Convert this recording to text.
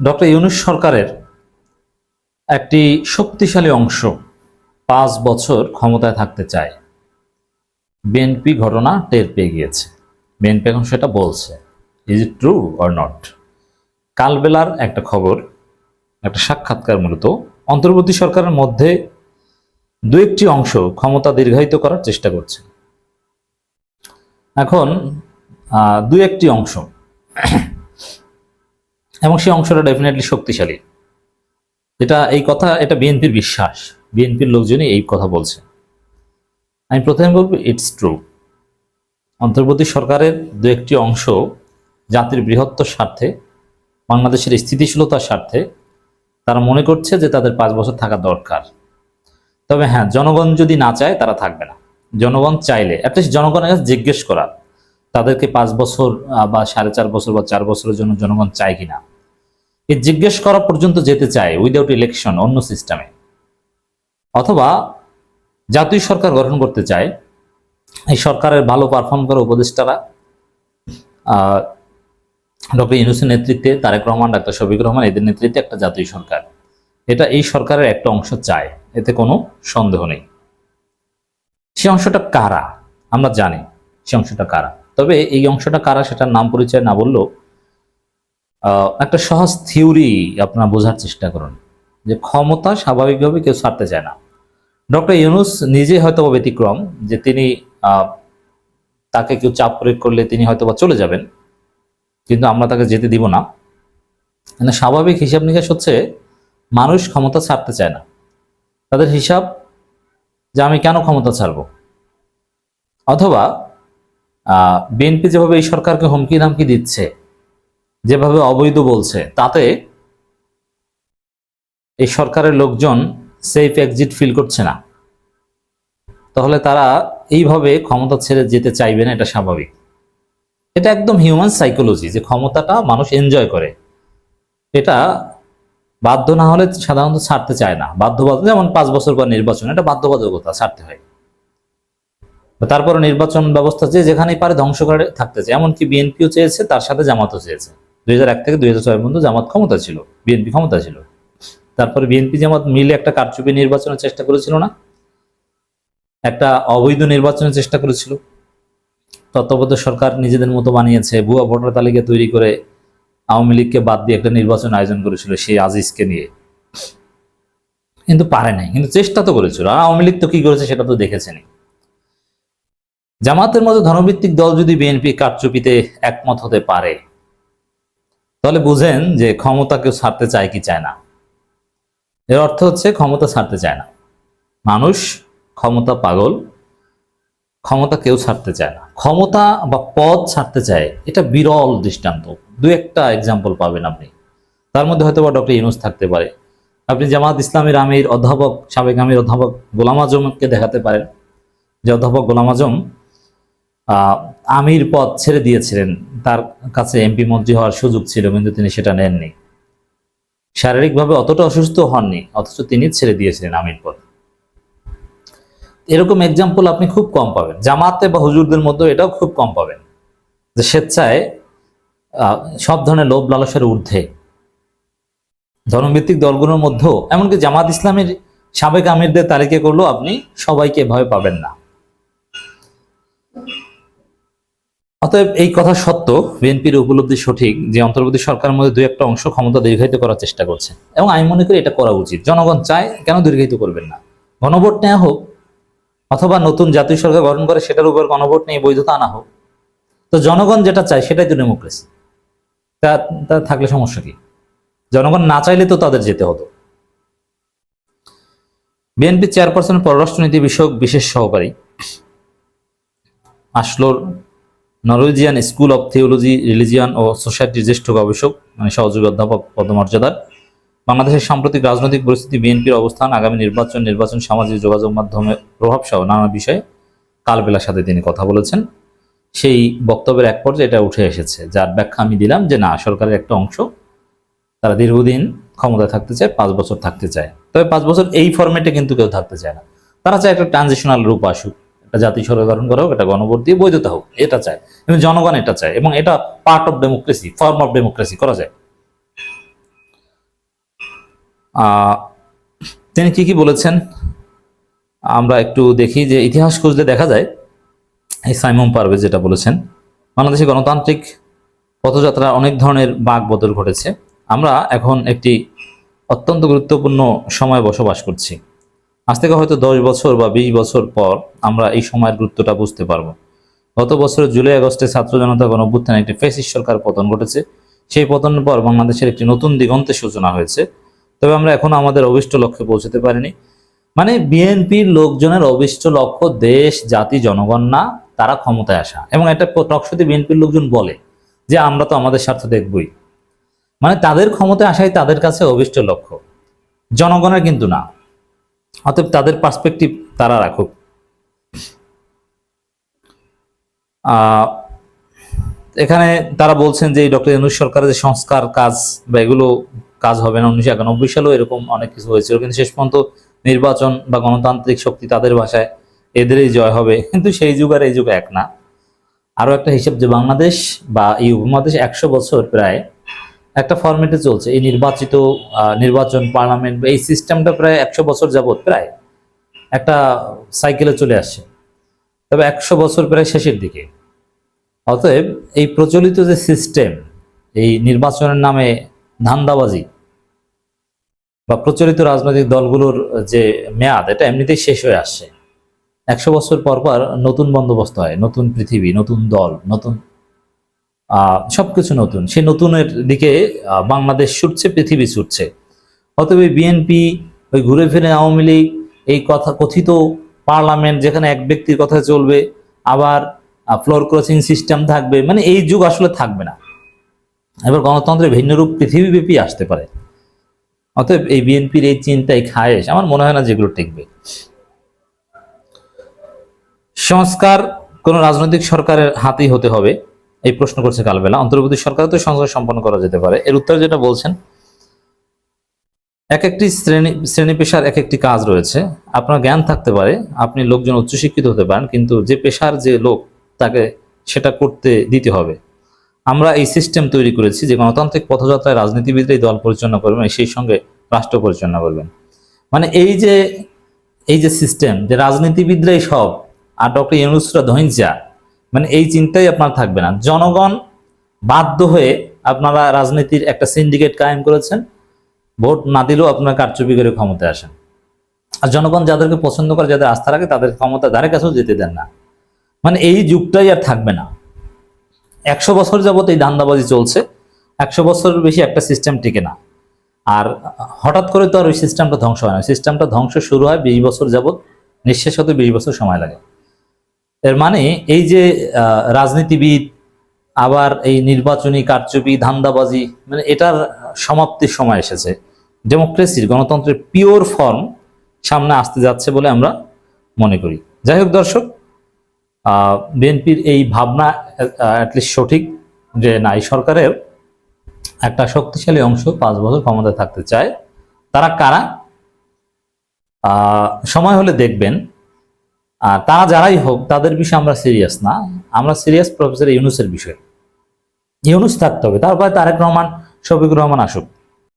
Doctor Yunus সরকারের একটি শক্তিশালী অংশ পাঁচ বছর ক্ষমতায় থাকতে চায়। বিএনপি ঘটনা টের পেয়ে গিয়েছে। বিএনপি এখন সেটা বলছে। Is it true or not কালবেলার একটা খবর, একটা সাক্ষাৎকার মূলত অন্তর্বর্তী সরকারের মধ্যে দু একটি অংশ ক্ষমতা দীর্ঘায়িত করার চেষ্টা করছে। এখন দু একটি অংশ এবং সেই অংশটা ডেফিনেটলি শক্তিশালী। এটা, এই কথা, এটা বিএনপির বিশ্বাস। বিএনপির লোকজনই এই কথা বলছে। আমি প্রথমে বলব ইটস ট্রু অন্তর্বর্তী সরকারের দু একটি অংশ জাতির বৃহত্তর স্বার্থে, বাংলাদেশের স্থিতিশীলতার স্বার্থে, তারা মনে করছে যে তাদের পাঁচ বছর থাকা দরকার। তবে হ্যাঁ জনগণ যদি না চায়, তারা থাকবে না। জনগণ চাইলে অ্যাটলিস্ট জনগণের কাছে জিজ্ঞেস করা তাদেরকে পাঁচ বছর বা সাড়ে চার বছর বা চার বছরের জন্য জনগণ চায় কিনা? এ জিজ্ঞেস করা পর্যন্ত যেতে চায় উইদাউট ইলেকশন অন্য সিস্টেমে অথবা জাতীয় সরকার গঠন করতে চায়, এই সরকারের ভালো পারফর্ম করা উপদেষ্টারা ডক্টর ইউনুসের নেতৃত্বে তারেক রহমান, ডাক্তার শফিক রহমান, এদের নেতৃত্বে একটা জাতীয় সরকার। এটা এই সরকারের একটা অংশ চায়, এতে কোনো সন্দেহ নেই। সে অংশটা কারা? আমরা জানি সে অংশটা কারা। তবে এই অংশটা কারা সেটার নাম পরিচয় না বললেও একটা সহজ থিওরি আপনারা বোঝার চেষ্টা করুন যে ক্ষমতা স্বাভাবিকভাবে কেউ ছাড়তে চায় না। ডক্টর ইউনুস নিজে হয়তো ব্যতিক্রম যে তিনি তাকে কেউ চাপ প্রয়োগ করলে তিনি হয়তো বা চলে যাবেন, কিন্তু আমরা তাকে যেতে দিব না। মানে স্বাভাবিক হিসাব নিকাশ হচ্ছে মানুষ ক্ষমতা ছাড়তে চায় না। তাদের হিসাব যে আমি কেন ক্ষমতা ছাড়ব? অথবা বিএনপি যেভাবে এই সরকারকে হুমকি ধামকি দিচ্ছে, যেভাবে অবৈধ বলছে, তাতে এই সরকারের লোকজন সেফ এক্সিট ফিল করছে না। তাহলে তারা এইভাবে ক্ষমতা ছেড়ে যেতে চাইবে না, এটা স্বাভাবিক। এটা একদম হিউম্যান সাইকোলজি যে ক্ষমতাটা মানুষ এনজয় করে। এটা বাধ্য না হলে সাধারণত ছাড়তে চায় না। বাধ্যবাধক, যেমন পাঁচ বছর পর নির্বাচন, এটা বাধ্যবাধকতা, ছাড়তে হয়। তারপরে নির্বাচন ব্যবস্থা যে যেখানেই পারে ধ্বংস করে থাকতে চায়। এমনকি বিএনপিও চেয়েছে, তার সাথে জামাতও চেয়েছে। দুই থেকে দুই হাজার ছয় পর্যন্ত জামাত ক্ষমতা ছিল, বিএনপি ক্ষমতা ছিল। তারপরে বিএনপি জামাত মিলে একটা কারচুপি নির্বাচনের চেষ্টা করেছিল না? একটা অবৈধ নির্বাচনের চেষ্টা করেছিল। তত্ত্বাবধায়ক সরকার নিজেদের মতো বানিয়েছে, ভুয়া ভোটার তালিকা তৈরি করে আওয়ামী লীগকে বাদ দিয়ে একটা নির্বাচন আয়োজন করেছিল সেই আজিজকে নিয়ে। কিন্তু পারে নাই, কিন্তু চেষ্টা তো করেছিল। আওয়ামী লীগ তো কি করেছে সেটা তো দেখেছেনি জামাতের মতো ধর্মভিত্তিক দল যদি বিএনপি কারচুপিতে একমত হতে পারে, তাহলে বুঝেন যে ক্ষমতা কেউ ছাড়তে চায় কি চায় না। এর অর্থ হচ্ছে ক্ষমতা ছাড়তে চায় না। মানুষ ক্ষমতা পাগল, ক্ষমতা কেউ ছাড়তে চায় না। ক্ষমতা বা পদ ছাড়তে চায়, এটা বিরল দৃষ্টান্ত। দু একটা এক্সাম্পল পাবেন আপনি। তার মধ্যে হয়তো বা ডক্টর ইউনুস থাকতে পারে। আপনি জামাত ইসলামের আমির, অধ্যাপক, সাবেক আমির, অধ্যাপক গোলাম আজমকে দেখাতে পারেন। যে অধ্যাপক গোলাম আজম আমির পদ ছেড়ে দিয়েছিলেন। তার কাছে এমপি মন্ত্রী হওয়ার সুযোগ ছিল, কিন্তু তিনি সেটা নেননি। শারীরিকভাবে অতটা অসুস্থ হননি, অথচ তিনি ছেড়ে দিয়েছিলেন আমির পদ। এরকম এক্সাম্পল আপনি খুব কম পাবেন। জামাতে বা হুজুরদের মধ্যে এটাও খুব কম পাবেন। যে স্বেচ্ছায় সব ধরনের লোভ লালসের ঊর্ধ্বে। ধর্মভিত্তিক দলগুলোর মধ্যেও, এমনকি জামাত ইসলামের সাবেক আমিরদের তালিকা করলেও আপনি সবাইকে ভয় পাবেন না। অতএব এই কথা সত্য, বিএনপির উপলব্ধি সঠিক যে অন্তর্বর্তী সরকারের মধ্যে দুই একটা অংশ ক্ষমতা দীর্ঘায়িত করার চেষ্টা করছে। এবং আমি মনে করি এটা করা উচিত। জনগণ চায় কেন দীর্ঘায়িত করবেন না? গণভোট নেওয়া হোক, অথবা নতুন জাতীয় সরকার গঠন করে সেটার উপর গণভোট নিয়ে বৈধতা আনা হোক। তো জনগণ যেটা চায় সেটাই তো ডেমোক্রেসি তা তা থাকলে সমস্যা কি? জনগণ না চাইলে তো তাদের যেতে হতো। বিএনপি চেয়ারপারসন পররাষ্ট্রনীতি বিষয়ক বিশেষ সহকারী, আসলোর Norwegian school of theology, religion ও সোসাইটির জ্যেষ্ঠ গবেষক মানে সহযোগী অধ্যাপক পদমর্যাদার। বাংলাদেশের সাম্প্রতিক রাজনৈতিক পরিস্থিতি, বিএনপির অবস্থান, আগামী নির্বাচন নির্বাচন সামাজিক যোগাযোগ মাধ্যমে প্রভাব সহ নানা বিষয়ে কালবেলার সাথে তিনি কথা বলেছেন। সেই বক্তব্যের এক পর্যায়ে এটা উঠে এসেছে, যার ব্যাখ্যা আমি দিলাম যে না, সরকারের একটা অংশ তারা দীর্ঘদিন ক্ষমতায় থাকতে চায়, পাঁচ বছর থাকতে চায়। তবে পাঁচ বছর এই ফরম্যাটে কিন্তু কেউ থাকতে চায় না। তারা চায় একটা ট্রানজিশনাল রূপ আসুক। সরকার গঠন করা হোক, একটা গণভোট দিয়ে বৈধতা হোক, এটা চায়। এবং জনগণ এটা চায় এবং এটা part of democracy form of democracy করা যায়। তিনি কি কি বলেছেন? আমরা একটু দেখি যে ইতিহাস খুঁজলে দেখা যায়, এই সাইমন পারভেজ যেটা বলেছেন, বাংলাদেশে গণতান্ত্রিক পথযাত্রার অনেক ধরনের বাক বদল ঘটেছে। আমরা এখন একটি অত্যন্ত গুরুত্বপূর্ণ সময় বসবাস করছি। আজ থেকে হয়তো দশ বছর বা বিশ বছর পর আমরা এই সময়ের গুরুত্বটা বুঝতে পারব। গত বছর জুলাই আগস্টে ছাত্র জনতা গণ অভ্যুত্থানে একটি ফেসিস সরকার পতন ঘটেছে। সেই পতনের পর বাংলাদেশের একটি নতুন দিগন্তের সূচনা হয়েছে। তবে আমরা এখনও আমাদের অভিষ্ট লক্ষ্যে পৌঁছতে পারিনি। মানে বিএনপির লোকজনের অভিষ্ট লক্ষ্য দেশ, জাতি, জনগণ না, তারা ক্ষমতায় আসা। এবং একটা টকশতে বিএনপির লোকজন বলে যে, আমরা তো আমাদের স্বার্থ দেখবই। মানে তাদের ক্ষমতায় আসাই তাদের কাছে অভিষ্ট লক্ষ্য। জনগণের কিন্তু না। অতএব তাদের পার্সপেক্টিভ তারা রাখুক। এখানে তারা বলছেন যে ডক্টর ইউনুস সরকারের যে সংস্কার কাজ বা এগুলো কাজ হবে না, উনিশশো একানব্বই সালেও এরকম অনেক কিছু হয়েছিল। কিন্তু শেষ পর্যন্ত নির্বাচন বা গণতান্ত্রিক শক্তি তাদের ভাষায় এদেরই জয় হবে। কিন্তু সেই যুগ আর এই যুগ এক না। আরও একটা হিসাব যে বাংলাদেশ বা এই উপমহাদেশ একশো বছর প্রায় একটা ফরম্যাটে চলছে। এই নির্বাচিত নির্বাচন পার্লামেন্ট, এই সিস্টেমটা প্রায় একশো বছর যাবৎ প্রায় একটা সাইকেলে চলে আসছে। তবে একশো বছর প্রায় শেষের দিকে। অতএব এই প্রচলিত যে সিস্টেম, এই নির্বাচনের নামে ধান্দাবাজি বা প্রচলিত রাজনৈতিক দলগুলোর যে মেয়াদ, এটা এমনিতেই শেষ হয়ে আসছে। একশো বছর পর পর নতুন বন্দোবস্ত হয়, নতুন পৃথিবী, নতুন দল, নতুন সবকিছু নতুন। সে নতুনের দিকে বাংলাদেশ ছুটছে, পৃথিবী ছুটছে। অতএব বিএনপি ওই ঘুরে ফিরে আওয়ামী লীগ, এই কথা কথিত পার্লামেন্ট, যেখানে এক ব্যক্তির কথা চলবে, আবার ফ্লোর ক্রসিং সিস্টেম থাকবে মানে এই যুগ আসলে থাকবে না। এবার গণতন্ত্রের ভিন্ন রূপ পৃথিবীব্যাপী আসতে পারে। অতএব এই বিএনপির এই চিন্তাই খায়েশ। আমার মনে হয় না যেগুলো টিকবে। সংস্কার কোন রাজনৈতিক সরকারের হাতেই হতে হবে। এই প্রশ্ন করছে কালবেলা। অন্তর্বর্তী সরকার তো সংস্কার সম্পন্ন করা যেতে পারে। এর উত্তর যেটা বলছেন, এক একটি শ্রেণি শ্রেণি পেশার এক একটি কাজ রয়েছে। আপনার জ্ঞান থাকতে পারে, আপনি লোকজন উচ্চশিক্ষিত হতে পারেন, কিন্তু যে পেশার যে লোক, তাকে সেটা করতে দিতে হবে। আমরা এই সিস্টেম তৈরি করেছি যে গণতান্ত্রিক পথযাত্রায় রাজনীতিবিদরাই দল পরিচালনা করবেন সেই সঙ্গে রাষ্ট্র পরিচালনা করবেন। মানে এই যে এই যে সিস্টেম যে রাজনীতিবিদরাই সব, আর ডক্টর ইউনুসরা ধৈর্যা মানে এই চিন্তাই আপনার থাকবে না। জনগণ বাধ্য হয়ে আপনারা রাজনীতির একটা সিন্ডিকেট কায়েম করেছেন। ভোট না দিলেও আপনারা কারচুপি করে ক্ষমতায় আসেন। আর জনগণ যাদেরকে পছন্দ করে, যাদের আস্থা রাখে, তাদের ক্ষমতা ধারে কাছেও যেতে দেন না। মানে এই যুগটাই আর থাকবে না। একশো বছর যাবত এই দান্দাবাজি চলছে। একশো বছরের বেশি একটা সিস্টেম টিকে না। আর হঠাৎ করে তো আর ওই সিস্টেমটা ধ্বংস হয় না। সিস্টেমটা ধ্বংস শুরু হয় বিশ বছর যাবৎ। নিঃশেষ হতে বিশ বছর সময় লাগে। এর মানে এই যে রাজনীতিবিদ, আবার এই নির্বাচনী কারচুপি, ধান্দাবাজি মানে এটার সমাপ্তির সময় এসেছে। ডেমোক্রেসির গণতন্ত্রের পিওর ফর্ম সামনে আসতে যাচ্ছে বলে আমরা মনে করি। যাই হোক দর্শক বিএনপির এই ভাবনা অ্যাটলিস্ট সঠিক যে না এই সরকারের, একটা শক্তিশালী অংশ পাঁচ বছর ক্ষমতায় থাকতে চায়, তারা কারা? সময় হলে দেখবেন। তারা যারাই হোক, তাদের বিষয়ে আমরা সিরিয়াস না। আমরা সিরিয়াস প্রফেসর ইউনুসের বিষয়ে। ইউনুস থাকতে হবে। তারপরে তারেক রহমান, শফিকুর রহমান আসুক।